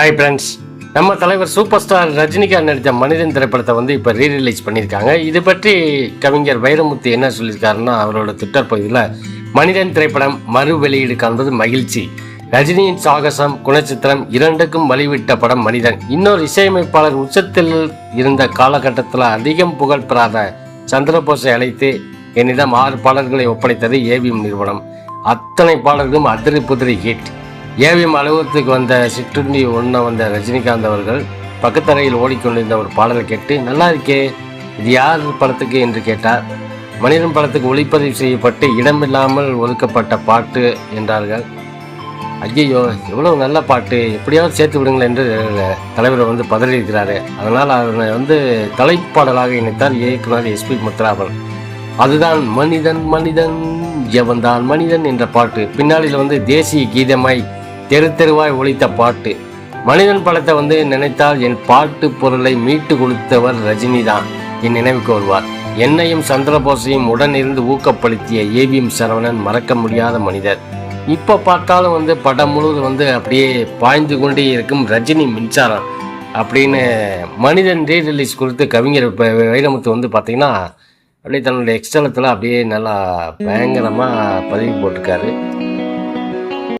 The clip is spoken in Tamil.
ஹாய் ஃப்ரெண்ட்ஸ் நம்ம தலைவர் சூப்பர் ஸ்டார் ரஜினிகாந்த் நடித்த மனிதன் திரைப்படத்தை வந்து இப்போ ரீரிலீஸ் பண்ணியிருக்காங்க. இது பற்றி கவிஞர் வைரமுத்து என்ன சொல்லியிருக்காருன்னா அவரோட ட்விட்டர் பகுதியில் மனிதன் திரைப்படம் மறு வெளியீடு காண்பது மகிழ்ச்சி. ரஜினியின் சாகசம் குணச்சித்திரம் இரண்டுக்கும் வழிவிட்ட படம் மனிதன். இன்னொரு இசையமைப்பாளர் உச்சத்தில் இருந்த காலகட்டத்தில் அதிகம் புகழ் பெறாத சந்திரபோஸை அழைத்து என்னிடம் ஆறு பாடல்களை ஒப்படைத்தது ஏவிஎம் நிறுவனம். அத்தனை பாடல்களும் அதிரி புதிரி ஹிட் ஏவிஎம் அலுவலகத்துக்கு வந்த சிற்றுண்டி ஒன்றை வந்த ரஜினிகாந்த் அவர்கள் பக்கத்தரையில் ஓடிக்கொண்டிருந்த ஒரு பாடலை கேட்டு நல்லா இருக்கே இது யார் படத்துக்கு? என்று கேட்டார். மனிதன் படத்துக்கு ஒளிப்பதிவு செய்யப்பட்டு இடமில்லாமல் ஒதுக்கப்பட்ட பாட்டு என்றார்கள். ஐயையோ இவ்வளோ நல்ல பாட்டு எப்படியாவது சேர்த்து விடுங்கள் என்று தலைவர் வந்து பதறியிருக்கிறாரு. அதனால் அதனை வந்து தலைப்பாடலாக இணைத்தார் இயக்குனர் எஸ்பி முத்துராமன் அதுதான் மனிதன் மனிதன் எவன்தான் மனிதன் என்ற பாட்டு. பின்னாளில் வந்து தேசிய கீதமாய் தெரு தெருவாய் ஒழித்த பாட்டு. மனிதன் படத்தை வந்து நினைத்தால் என் பாட்டு பொருளை மீட்டு கொடுத்தவர் ரஜினி தான் என் நினைவுக்கு வருவார். என்னையும் சந்திரபோஸையும் உடனிருந்து ஊக்கப்படுத்திய ஏவிஎம் சரவணன் மறக்க முடியாத மனிதர். இப்போ பார்த்தாலும் வந்து படம் முழுவதும் வந்து அப்படியே பாய்ந்து கொண்டே இருக்கும் ரஜினி மின்சாரம் அப்படின்னு மனிதன் ரீ ரிலீஸ் கொடுத்து கவிஞர் வைரமுத்து வந்து பார்த்தீங்கன்னா அப்படியே தன்னுடைய எக்ஸ்டலத்தில் அப்படியே நல்லா பயங்கரமாக பதிவு போட்டிருக்காரு.